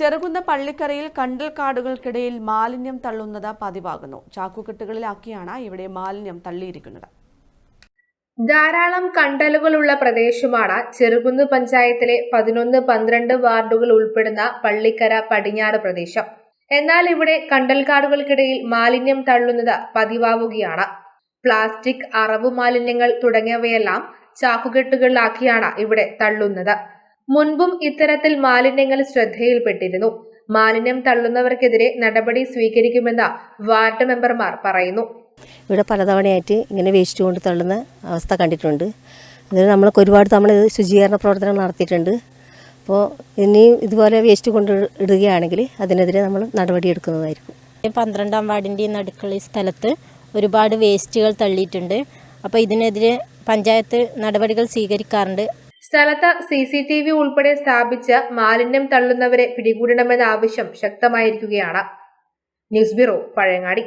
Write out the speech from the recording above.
ചെറുകുന്ന പള്ളിക്കരയിൽ കണ്ടൽ കാടുകൾക്കിടയിൽ മാലിന്യം തള്ളുന്നത് പതിവാകുന്നു. ചാക്കുകെട്ടുകളിലാക്കിയാണ് ഇവിടെ മാലിന്യം തള്ളിയിരിക്കുന്നത്. ധാരാളം കണ്ടലുകളുള്ള പ്രദേശമാണ് ചെറുകുന്ന് പഞ്ചായത്തിലെ പതിനൊന്ന് പന്ത്രണ്ട് വാർഡുകൾ ഉൾപ്പെടുന്ന പള്ളിക്കര പടിഞ്ഞാറ് പ്രദേശം. എന്നാൽ ഇവിടെ കണ്ടൽക്കാടുകൾക്കിടയിൽ മാലിന്യം തള്ളുന്നത് പതിവാവുകയാണ്. പ്ലാസ്റ്റിക് അറവ് മാലിന്യങ്ങൾ തുടങ്ങിയവയെല്ലാം ചാക്കുകെട്ടുകളിലാക്കിയാണ് ഇവിടെ തള്ളുന്നത്. മുൻപും ഇത്തരത്തിൽ മാലിന്യങ്ങൾ ശ്രദ്ധയിൽപ്പെട്ടിരുന്നു. മാലിന്യം തള്ളുന്നവർക്കെതിരെ നടപടി സ്വീകരിക്കുമെന്ന് വാർഡ് മെമ്പർമാർ പറയുന്നു. ഇവിടെ പലതവണയായിട്ട് ഇങ്ങനെ വേസ്റ്റ് കൊണ്ട് തള്ളുന്ന അവസ്ഥ കണ്ടിട്ടുണ്ട്. അതിന് നമ്മളൊക്കെ ഒരുപാട് തവണ ഇത് ശുചീകരണ പ്രവർത്തനങ്ങൾ നടത്തിയിട്ടുണ്ട്. അപ്പോൾ ഇനിയും ഇതുപോലെ വേസ്റ്റ് കൊണ്ട് ഇടുകയാണെങ്കിൽ അതിനെതിരെ നമ്മൾ നടപടിയെടുക്കുന്നതായിരിക്കും പന്ത്രണ്ടാം വാർഡിന്റെ നടുക്കുള്ള ഈ സ്ഥലത്ത് ഒരുപാട് വേസ്റ്റുകൾ തള്ളിയിട്ടുണ്ട്. അപ്പോൾ ഇതിനെതിരെ പഞ്ചായത്ത് നടപടികൾ സ്വീകരിക്കാറുണ്ട്. സ്ഥലത്ത് സി സി ടി വി ഉൾപ്പെടെ സ്ഥാപിച്ച് മാലിന്യം തള്ളുന്നവരെ പിടികൂടണമെന്ന ആവശ്യം ശക്തമായിരിക്കുകയാണ്. News bureau Pazhayangadi.